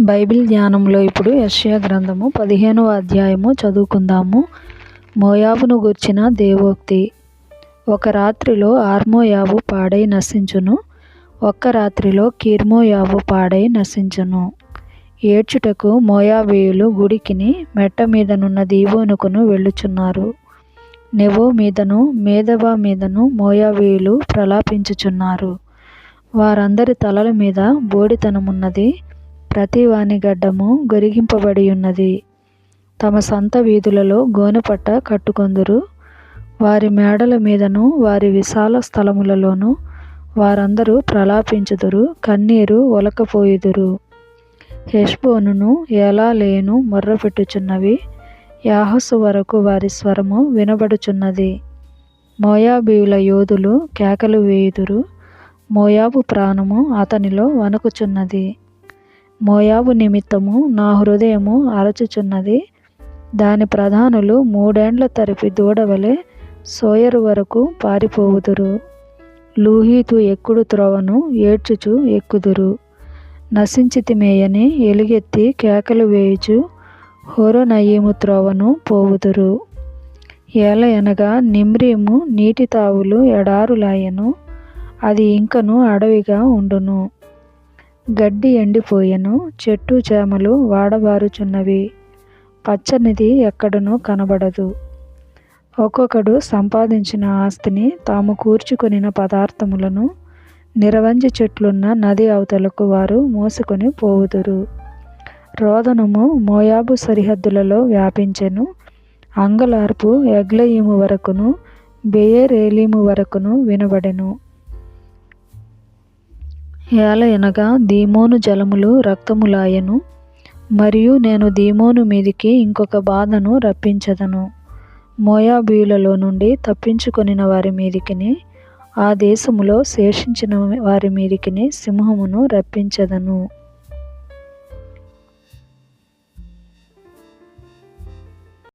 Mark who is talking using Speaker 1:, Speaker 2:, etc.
Speaker 1: Bible ధ్యానంలో ఇప్పుడు యష్యా గ్రంథము పదిహేనవ అధ్యాయము చదువుకుందాము. మోయాబును గూర్చిన దేవోక్తి. ఒక రాత్రిలో ఆర్మోయాబు పాడై నశించును. ఒక్క రాత్రిలో కీర్మోయాబు పాడై నశించును. ఏడ్చుటకు మోయాబీయులు గుడికిని మెట్ట మీదనున్న దీవోనుకును వెళ్ళుచున్నారు. నెవో మీదను మేధవా మీదను మోయాబీయులు ప్రలాపించుచున్నారు. వారందరి తలల మీద బోడితనమున్నది. ప్రతి వాని గడ్డము గొరిగింపబడి ఉన్నది తమ సంత వీధులలో గోనెపట్ట కట్టుకొందురు. వారి మేడల మీదను వారి విశాల స్థలములలోను వారందరూ ప్రలాపించుదురు కన్నీరు ఒలకపోయుదురు. హెష్బోనును ఏలాలేను మొర్రపెట్టుచున్నవి. యాహసు వరకు వారి స్వరము వినబడుచున్నది. మోయాబీయుల యోధులు కేకలు వేయుదురు. మోయాబు ప్రాణము అతనిలో వణకుచున్నది. మోయాబు నిమిత్తము నా హృదయము అరచుచున్నది. దాని ప్రధానులు మూడేండ్ల తరిపి దూడవలే సోయరు వరకు పారిపోవుదురు. లూహీతు ఎక్కుడు త్రోవను ఏడ్చుచు ఎక్కుదురు. నశించితిమేయని ఎలుగెత్తి కేకలు వేయుచు హోరోనయీము త్రోవను పోవుదురు. ఏల ఎనగా నిమ్రీము నీటి తావులు ఎడారులాయను. అది ఇంకను అడవిగా ఉండును. గడ్డి ఎండిపోయెను చెట్టు చేమలు వాడబారుచున్నవి. పచ్చనిది ఎక్కడనూ కనబడదు. ఒక్కొక్కడు సంపాదించిన ఆస్తిని తాము కూర్చుకొనిన పదార్థములను నిరవంజి చెట్లున్న నది అవతలకు వారు మోసుకొని పోవుదురు. రోదనము మోయాబు సరిహద్దులలో వ్యాపించెను. అంగలార్పు ఎగ్లయీము వరకును బెయేరేలీము వరకును వినబడెను. ఏల ఎనగా దీమోను జలములు రక్తములాయెను మరియు నేను దీమోను మీదికి ఇంకొక బాధను రప్పించదను. మోయాబీయులలో నుండి తప్పించుకొనిన వారి మీదికిని ఆ దేశములో శేషించిన వారి మీదికిని సింహమును రప్పించదను.